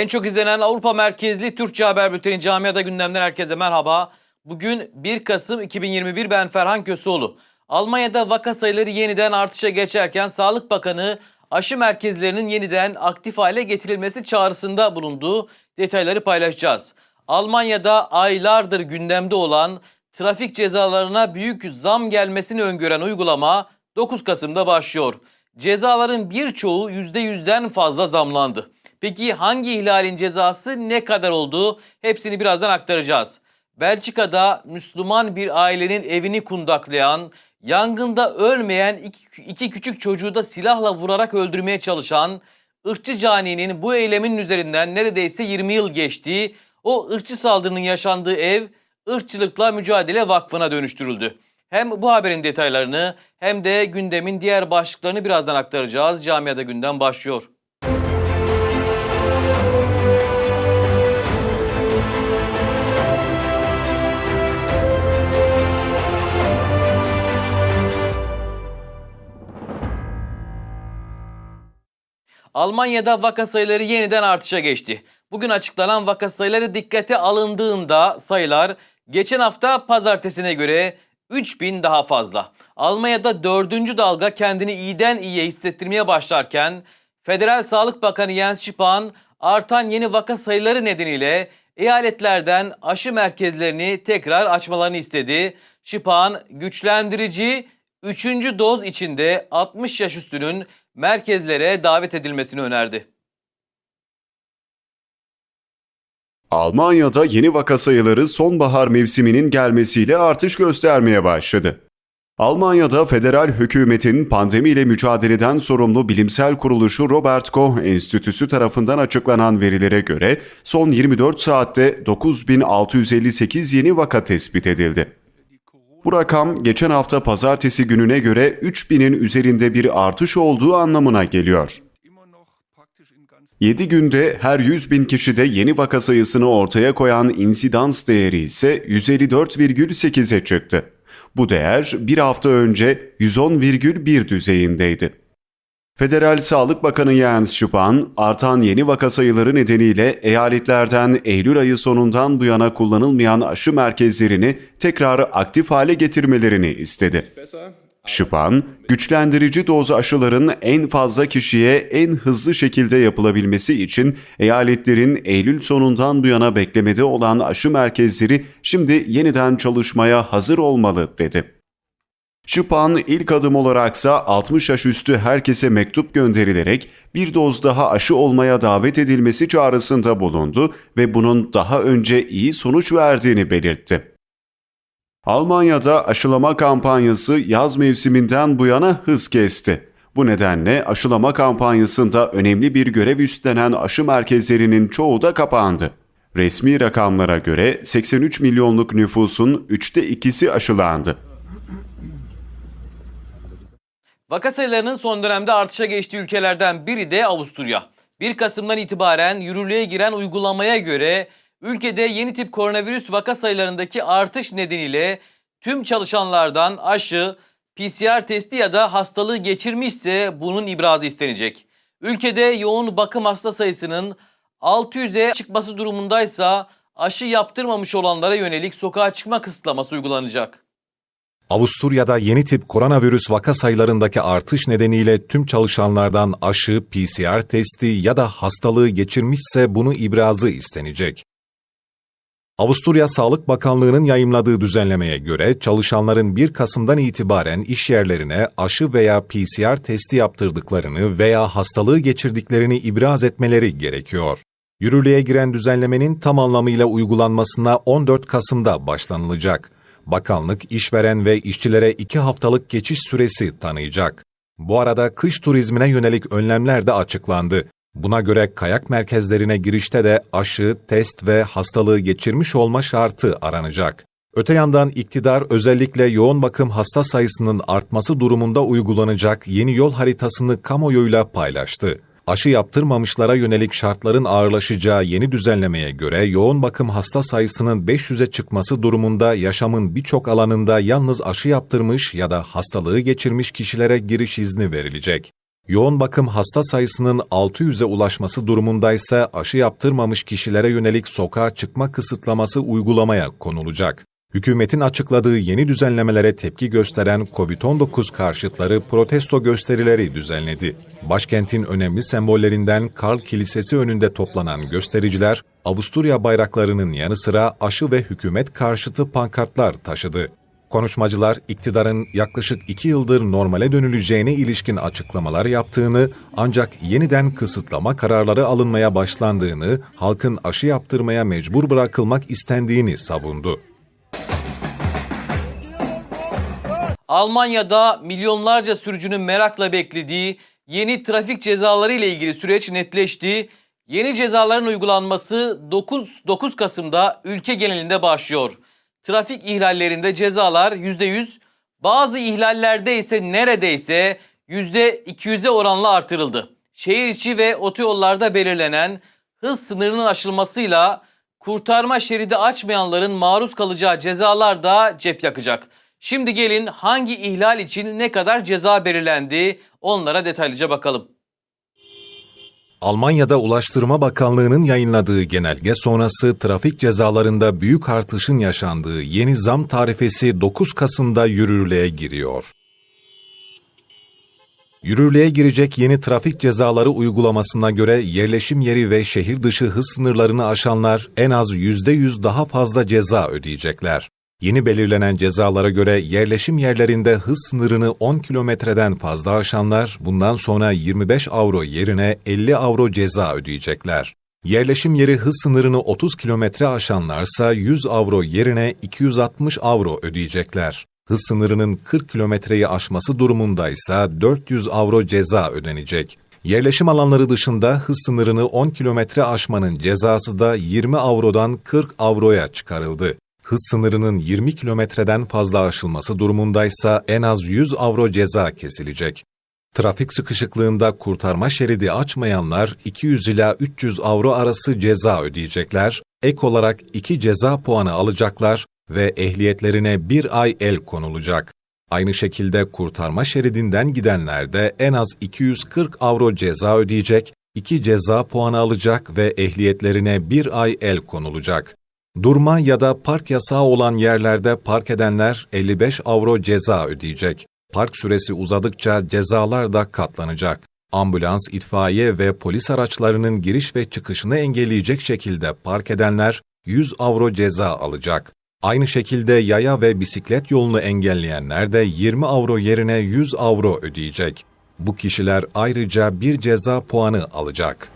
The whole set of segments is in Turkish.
En çok izlenen Avrupa merkezli Türkçe haber bülteni Camiada gündemden herkese merhaba. Bugün 1 Kasım 2021 ben Ferhan Köseoğlu. Almanya'da vaka sayıları yeniden artışa geçerken Sağlık Bakanı aşı merkezlerinin yeniden aktif hale getirilmesi çağrısında bulunduğu detayları paylaşacağız. Almanya'da aylardır gündemde olan trafik cezalarına büyük zam gelmesini öngören uygulama 9 Kasım'da başlıyor. Cezaların birçoğu %100'den fazla zamlandı. Peki hangi ihlalin cezası ne kadar oldu? Hepsini birazdan aktaracağız. Belçika'da Müslüman bir ailenin evini kundaklayan, yangında ölmeyen iki, iki küçük çocuğu da silahla vurarak öldürmeye çalışan ırkçı caninin bu eyleminin üzerinden neredeyse 20 yıl geçti. O ırkçı saldırının yaşandığı ev ırkçılıkla mücadele vakfına dönüştürüldü. Hem bu haberin detaylarını hem de gündemin diğer başlıklarını birazdan aktaracağız. Camiada gündem başlıyor. Almanya'da vaka sayıları yeniden artışa geçti. Bugün açıklanan vaka sayıları dikkate alındığında sayılar geçen hafta pazartesine göre 3000 daha fazla. Almanya'da dördüncü dalga kendini iyiden iyiye hissettirmeye başlarken Federal Sağlık Bakanı Jens Spahn artan yeni vaka sayıları nedeniyle eyaletlerden aşı merkezlerini tekrar açmalarını istedi. Spahn güçlendirici 3. doz içinde 60 yaş üstünün merkezlere davet edilmesini önerdi. Almanya'da yeni vaka sayıları sonbahar mevsiminin gelmesiyle artış göstermeye başladı. Almanya'da federal hükümetin pandemiyle mücadeleden sorumlu bilimsel kuruluşu Robert Koch Enstitüsü tarafından açıklanan verilere göre son 24 saatte 9658 yeni vaka tespit edildi. Bu rakam geçen hafta pazartesi gününe göre 3000'in üzerinde bir artış olduğu anlamına geliyor. 7 günde her 100 bin kişide yeni vaka sayısını ortaya koyan insidans değeri ise 154,8'e çıktı. Bu değer bir hafta önce 110,1 düzeyindeydi. Federal Sağlık Bakanı Jens Spahn, artan yeni vaka sayıları nedeniyle eyaletlerden Eylül ayı sonundan bu yana kullanılmayan aşı merkezlerini tekrar aktif hale getirmelerini istedi. Spahn, güçlendirici doz aşıların en fazla kişiye en hızlı şekilde yapılabilmesi için eyaletlerin Eylül sonundan bu yana beklemede olan aşı merkezleri şimdi yeniden çalışmaya hazır olmalı dedi. Spahn ilk adım olaraksa 60 yaş üstü herkese mektup gönderilerek bir doz daha aşı olmaya davet edilmesi çağrısında bulundu ve bunun daha önce iyi sonuç verdiğini belirtti. Almanya'da aşılama kampanyası yaz mevsiminden bu yana hız kesti. Bu nedenle aşılama kampanyasında önemli bir görev üstlenen aşı merkezlerinin çoğu da kapandı. Resmi rakamlara göre 83 milyonluk nüfusun üçte ikisi aşılandı. Vaka sayılarının son dönemde artışa geçtiği ülkelerden biri de Avusturya. 1 Kasım'dan itibaren yürürlüğe giren uygulamaya göre ülkede yeni tip koronavirüs vaka sayılarındaki artış nedeniyle tüm çalışanlardan aşı, PCR testi ya da hastalığı geçirmişse bunun ibrazı istenecek. Ülkede yoğun bakım hasta sayısının 600'e çıkması durumundaysa aşı yaptırmamış olanlara yönelik sokağa çıkma kısıtlaması uygulanacak. Avusturya'da yeni tip koronavirüs vaka sayılarındaki artış nedeniyle tüm çalışanlardan aşı, PCR testi ya da hastalığı geçirmişse bunu ibrazı istenecek. Avusturya Sağlık Bakanlığı'nın yayımladığı düzenlemeye göre çalışanların 1 Kasım'dan itibaren iş yerlerine aşı veya PCR testi yaptırdıklarını veya hastalığı geçirdiklerini ibraz etmeleri gerekiyor. Yürürlüğe giren düzenlemenin tam anlamıyla uygulanmasına 14 Kasım'da başlanılacak. Bakanlık işveren ve işçilere 2 haftalık geçiş süresi tanıyacak. Bu arada kış turizmine yönelik önlemler de açıklandı. Buna göre kayak merkezlerine girişte de aşı, test ve hastalığı geçirmiş olma şartı aranacak. Öte yandan iktidar özellikle yoğun bakım hasta sayısının artması durumunda uygulanacak yeni yol haritasını kamuoyuyla paylaştı. Aşı yaptırmamışlara yönelik şartların ağırlaşacağı yeni düzenlemeye göre yoğun bakım hasta sayısının 500'e çıkması durumunda yaşamın birçok alanında yalnız aşı yaptırmış ya da hastalığı geçirmiş kişilere giriş izni verilecek. Yoğun bakım hasta sayısının 600'e ulaşması durumundaysa aşı yaptırmamış kişilere yönelik sokağa çıkma kısıtlaması uygulamaya konulacak. Hükümetin açıkladığı yeni düzenlemelere tepki gösteren COVID-19 karşıtları protesto gösterileri düzenledi. Başkentin önemli sembollerinden Karl Kilisesi önünde toplanan göstericiler, Avusturya bayraklarının yanı sıra aşı ve hükümet karşıtı pankartlar taşıdı. Konuşmacılar iktidarın yaklaşık iki yıldır normale dönüleceğine ilişkin açıklamalar yaptığını ancak yeniden kısıtlama kararları alınmaya başlandığını, halkın aşı yaptırmaya mecbur bırakılmak istendiğini savundu. Almanya'da milyonlarca sürücünün merakla beklediği yeni trafik cezaları ile ilgili süreç netleşti. Yeni cezaların uygulanması 9, 9 Kasım'da ülke genelinde başlıyor. Trafik ihlallerinde cezalar %100, bazı ihlallerde ise neredeyse %200'e oranla artırıldı. Şehir içi ve otoyollarda belirlenen hız sınırının aşılmasıyla kurtarma şeridi açmayanların maruz kalacağı cezalar da cep yakacak. Şimdi gelin hangi ihlal için ne kadar ceza belirlendi onlara detaylıca bakalım. Almanya'da Ulaştırma Bakanlığı'nın yayınladığı genelge sonrası trafik cezalarında büyük artışın yaşandığı yeni zam tarifesi 9 Kasım'da yürürlüğe giriyor. Yürürlüğe girecek yeni trafik cezaları uygulamasına göre yerleşim yeri ve şehir dışı hız sınırlarını aşanlar en az %100 daha fazla ceza ödeyecekler. Yeni belirlenen cezalara göre yerleşim yerlerinde hız sınırını 10 kilometreden fazla aşanlar bundan sonra 25 avro yerine 50 avro ceza ödeyecekler. Yerleşim yeri hız sınırını 30 kilometre aşanlarsa 100 avro yerine 260 avro ödeyecekler. Hız sınırının 40 kilometreyi aşması durumundaysa 400 avro ceza ödenecek. Yerleşim alanları dışında hız sınırını 10 kilometre aşmanın cezası da 20 avrodan 40 avroya çıkarıldı. Hız sınırının 20 kilometreden fazla aşılması durumundaysa en az 100 avro ceza kesilecek. Trafik sıkışıklığında kurtarma şeridi açmayanlar 200 ila 300 avro arası ceza ödeyecekler, ek olarak 2 ceza puanı alacaklar ve ehliyetlerine bir ay el konulacak. Aynı şekilde kurtarma şeridinden gidenler de en az 240 avro ceza ödeyecek, 2 ceza puanı alacak ve ehliyetlerine bir ay el konulacak. Durma ya da park yasağı olan yerlerde park edenler 55 avro ceza ödeyecek. Park süresi uzadıkça cezalar da katlanacak. Ambulans, itfaiye ve polis araçlarının giriş ve çıkışını engelleyecek şekilde park edenler 100 avro ceza alacak. Aynı şekilde yaya ve bisiklet yolunu engelleyenler de 20 avro yerine 100 avro ödeyecek. Bu kişiler ayrıca bir ceza puanı alacak.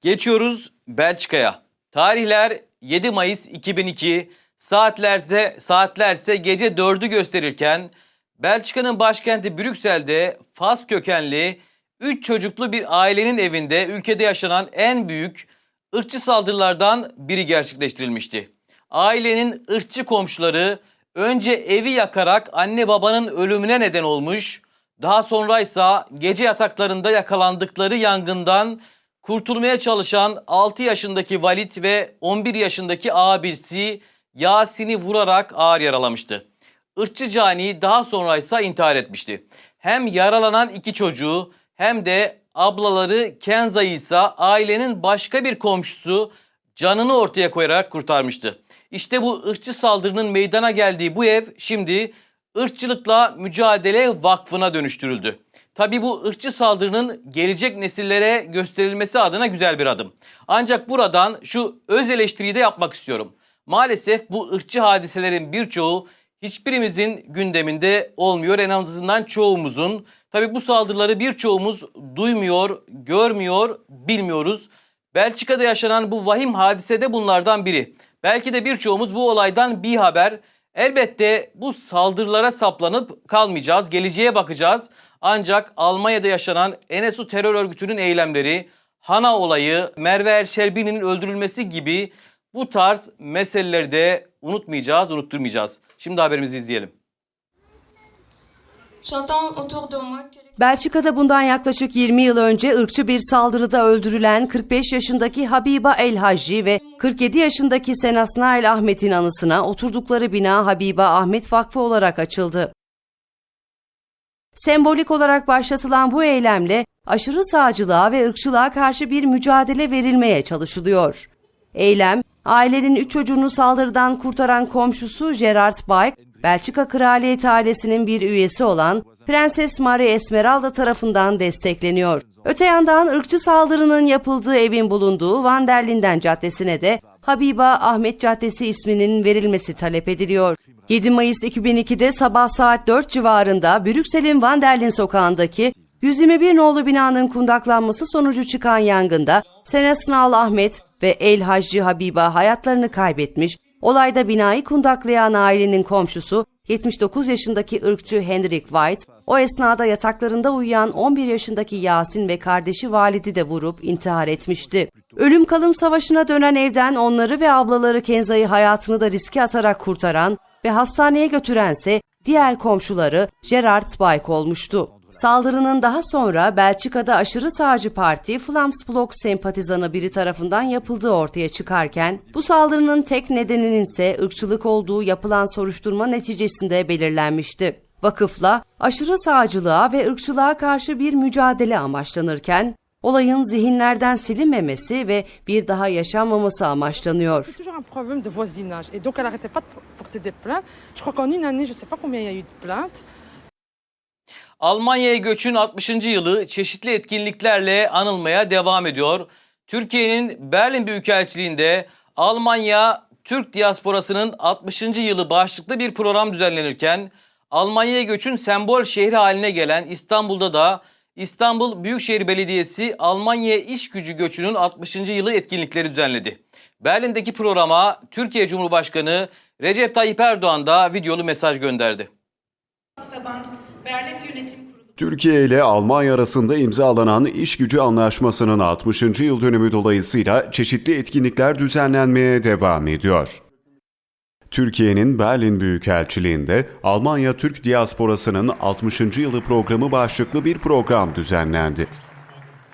Geçiyoruz Belçika'ya. Tarihler 7 Mayıs 2002, saatlerse saatlerse gece 4'ü gösterirken Belçika'nın başkenti Brüksel'de Fas kökenli 3 çocuklu bir ailenin evinde ülkede yaşanan en büyük ırkçı saldırılardan biri gerçekleştirilmişti. Ailenin ırkçı komşuları önce evi yakarak anne babanın ölümüne neden olmuş, daha sonraysa gece yataklarında yakalandıkları yangından kurtulmaya çalışan 6 yaşındaki Valit ve 11 yaşındaki abisi Yasin'i vurarak ağır yaralamıştı. Irkçı cani daha sonra ise intihar etmişti. Hem yaralanan iki çocuğu hem de ablaları Kenza'yı ise ailenin başka bir komşusu canını ortaya koyarak kurtarmıştı. İşte bu ırkçı saldırının meydana geldiği bu ev şimdi ırkçılıkla mücadele vakfına dönüştürüldü. Tabi bu ırkçı saldırının gelecek nesillere gösterilmesi adına güzel bir adım. Ancak buradan şu öz eleştiriyi de yapmak istiyorum. Maalesef bu ırkçı hadiselerin birçoğu hiçbirimizin gündeminde olmuyor. En azından çoğumuzun. Tabi bu saldırıları birçoğumuz duymuyor, görmüyor, bilmiyoruz. Belçika'da yaşanan bu vahim hadise de bunlardan biri. Belki de birçoğumuz bu olaydan bir haber. Elbette bu saldırılara saplanıp kalmayacağız. Geleceğe bakacağız. Ancak Almanya'da yaşanan Enesu terör örgütünün eylemleri, Hana olayı, Merve Erşerbi'nin öldürülmesi gibi bu tarz meseleleri de unutmayacağız, unutturmayacağız. Şimdi haberimizi izleyelim. Belçika'da bundan yaklaşık 20 yıl önce ırkçı bir saldırıda öldürülen 45 yaşındaki Habiba El Hacci ve 47 yaşındaki Senasnail Ahmet'in anısına oturdukları bina Habiba Ahmet Vakfı olarak açıldı. Sembolik olarak başlatılan bu eylemle aşırı sağcılığa ve ırkçılığa karşı bir mücadele verilmeye çalışılıyor. Eylem, ailenin üç çocuğunu saldırıdan kurtaran komşusu Gerard Bayk, Belçika Kraliyet ailesinin bir üyesi olan Prenses Marie Esmeralda tarafından destekleniyor. Öte yandan ırkçı saldırının yapıldığı evin bulunduğu Van der Linden Caddesi'ne de Habiba Ahmet Caddesi isminin verilmesi talep ediliyor. 7 Mayıs 2002'de sabah saat 4 civarında Brüksel'in Van der Linde sokağındaki 121 nolu binanın kundaklanması sonucu çıkan yangında Senesnal Ahmet ve El Hacı Habiba hayatlarını kaybetmiş. Olayda binayı kundaklayan ailenin komşusu 79 yaşındaki ırkçı Hendrik White, o esnada yataklarında uyuyan 11 yaşındaki Yasin ve kardeşi Valid'i de vurup intihar etmişti. Ölüm kalım savaşına dönen evden onları ve ablaları Kenza'yı hayatını da riske atarak kurtaran ve hastaneye götürense diğer komşuları Gerard Spike olmuştu. Saldırının daha sonra Belçika'da aşırı sağcı parti Flamsblok sempatizanı biri tarafından yapıldığı ortaya çıkarken, bu saldırının tek nedeninin ise ırkçılık olduğu yapılan soruşturma neticesinde belirlenmişti. Vakıfla aşırı sağcılığa ve ırkçılığa karşı bir mücadele amaçlanırken, olayın zihinlerden silinmemesi ve bir daha yaşanmaması amaçlanıyor. Almanya'ya göçün 60. yılı çeşitli etkinliklerle anılmaya devam ediyor. Türkiye'nin Berlin Büyükelçiliği'nde Almanya Türk diasporasının 60. yılı başlıklı bir program düzenlenirken Almanya'ya göçün sembol şehri haline gelen İstanbul'da da İstanbul Büyükşehir Belediyesi Almanya'ya iş gücü göçünün 60. yılı etkinlikleri düzenledi. Berlin'deki programa Türkiye Cumhurbaşkanı Recep Tayyip Erdoğan da videolu mesaj gönderdi. Berlin Yönetim. Türkiye ile Almanya arasında imzalanan iş gücü anlaşmasının 60. yıl dönümü dolayısıyla çeşitli etkinlikler düzenlenmeye devam ediyor. Türkiye'nin Berlin Büyükelçiliğinde Almanya Türk Diasporası'nın 60. yılı programı başlıklı bir program düzenlendi.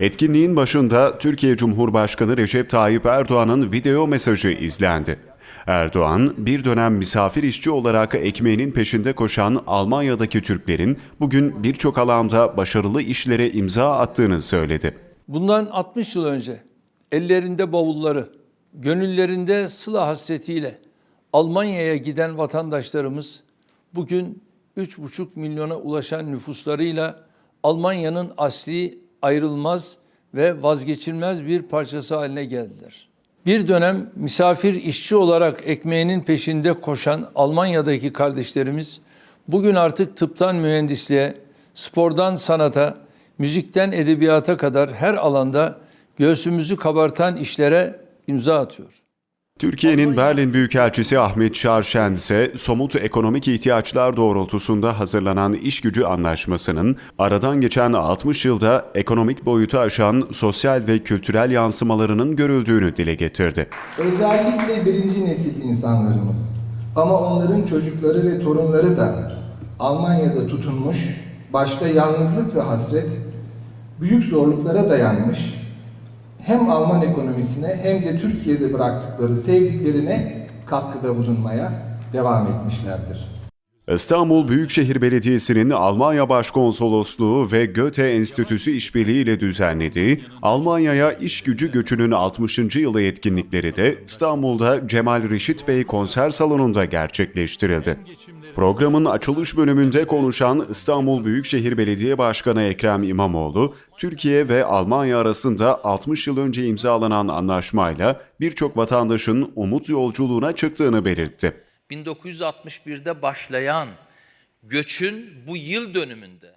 Etkinliğin başında Türkiye Cumhurbaşkanı Recep Tayyip Erdoğan'ın video mesajı izlendi. Erdoğan, bir dönem misafir işçi olarak ekmeğinin peşinde koşan Almanya'daki Türklerin bugün birçok alanda başarılı işlere imza attığını söyledi. Bundan 60 yıl önce ellerinde bavulları, gönüllerinde sıla hasretiyle Almanya'ya giden vatandaşlarımız bugün 3,5 milyona ulaşan nüfuslarıyla Almanya'nın asli, ayrılmaz ve vazgeçilmez bir parçası haline geldiler. Bir dönem misafir işçi olarak ekmeğinin peşinde koşan Almanya'daki kardeşlerimiz bugün artık tıptan mühendisliğe, spordan sanata, müzikten edebiyata kadar her alanda göğsümüzü kabartan işlere imza atıyor. Türkiye'nin Berlin Büyükelçisi Ahmet Şarşen ise somut ekonomik ihtiyaçlar doğrultusunda hazırlanan iş gücü anlaşmasının aradan geçen 60 yılda ekonomik boyutu aşan sosyal ve kültürel yansımalarının görüldüğünü dile getirdi. Özellikle birinci nesil insanlarımız ama onların çocukları ve torunları da Almanya'da tutunmuş, başta yalnızlık ve hasret, büyük zorluklara dayanmış, hem Alman ekonomisine hem de Türkiye'de bıraktıkları sevdiklerine katkıda bulunmaya devam etmişlerdir. İstanbul Büyükşehir Belediyesi'nin Almanya Başkonsolosluğu ve Goethe Enstitüsü işbirliğiyle düzenlediği Almanya'ya iş gücü göçünün 60. yılı etkinlikleri de İstanbul'da Cemal Reşit Bey konser salonunda gerçekleştirildi. Programın açılış bölümünde konuşan İstanbul Büyükşehir Belediye Başkanı Ekrem İmamoğlu, Türkiye ve Almanya arasında 60 yıl önce imzalanan anlaşmayla birçok vatandaşın umut yolculuğuna çıktığını belirtti. 1961'de başlayan göçün bu yıl dönümünde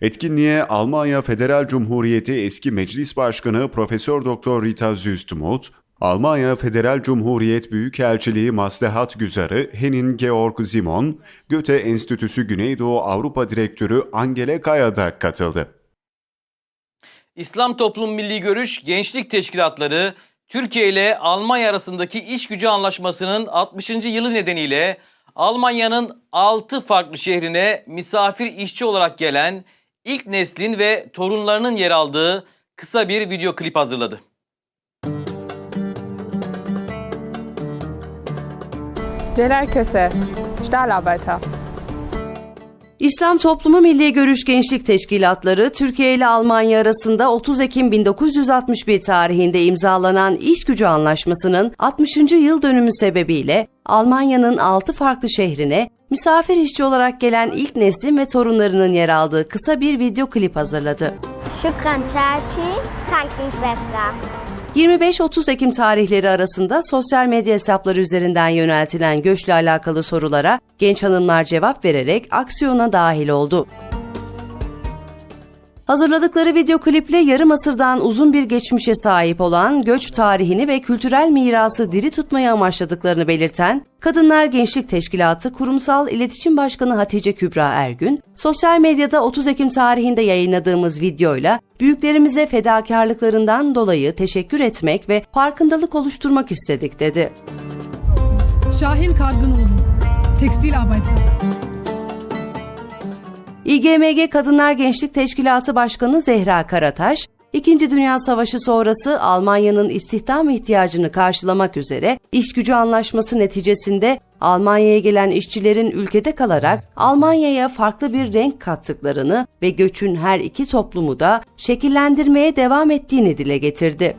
Etkinliğe Almanya Federal Cumhuriyeti eski Meclis Başkanı Profesör Doktor Rita Züstmuth, Almanya Federal Cumhuriyet Büyükelçiliği Maslahat Güzarı Henin Georg Simon, Goethe Enstitüsü Güneydoğu Avrupa Direktörü Angela Kaya da katıldı. İslam Toplum Milli Görüş Gençlik Teşkilatları Türkiye ile Almanya arasındaki iş gücü anlaşmasının 60. yılı nedeniyle Almanya'nın 6 farklı şehrine misafir işçi olarak gelen ilk neslin ve torunlarının yer aldığı kısa bir video klip hazırladı. Celal Köse, Stahlarbeiter. İslam Toplumu Milli Görüş Gençlik Teşkilatları, Türkiye ile Almanya arasında 30 Ekim 1961 tarihinde imzalanan İş Gücü Anlaşması'nın 60. yıl dönümü sebebiyle Almanya'nın 6 farklı şehrine misafir işçi olarak gelen ilk neslin ve torunlarının yer aldığı kısa bir video klip hazırladı. Şükran Çerçi, Krankenschwester. 25-30 Ekim tarihleri arasında sosyal medya hesapları üzerinden yöneltilen göçle alakalı sorulara genç hanımlar cevap vererek aksiyona dahil oldu. Hazırladıkları video kliple yarım asırdan uzun bir geçmişe sahip olan göç tarihini ve kültürel mirası diri tutmayı amaçladıklarını belirten Kadınlar Gençlik Teşkilatı Kurumsal İletişim Başkanı Hatice Kübra Ergün, sosyal medyada 30 Ekim tarihinde yayınladığımız videoyla büyüklerimize fedakarlıklarından dolayı teşekkür etmek ve farkındalık oluşturmak istedik dedi. Şahin Kargınoğlu, tekstil arbeiter. İGMG Kadınlar Gençlik Teşkilatı Başkanı Zehra Karataş, İkinci Dünya Savaşı sonrası Almanya'nın istihdam ihtiyacını karşılamak üzere iş gücü anlaşması neticesinde Almanya'ya gelen işçilerin ülkede kalarak Almanya'ya farklı bir renk kattıklarını ve göçün her iki toplumu da şekillendirmeye devam ettiğini dile getirdi.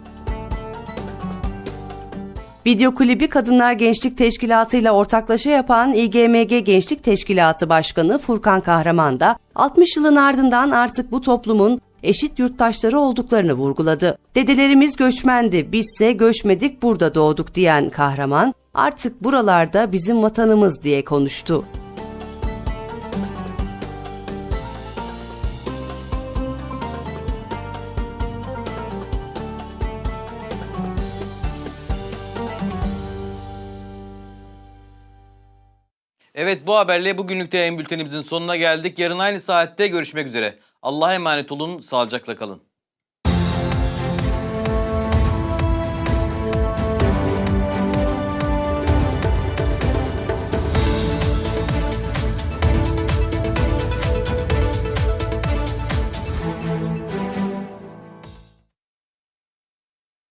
Video klibi Kadınlar Gençlik Teşkilatı ile ortaklaşa yapan İGMG Gençlik Teşkilatı Başkanı Furkan Kahraman da 60 yılın ardından artık bu toplumun eşit yurttaşları olduklarını vurguladı. Dedelerimiz göçmendi, bizse göçmedik burada doğduk diyen Kahraman, artık buralarda bizim vatanımız diye konuştu. Evet bu haberle bugünlük en bültenimizin sonuna geldik. Yarın aynı saatte görüşmek üzere. Allah'a emanet olun, sağlıcakla kalın.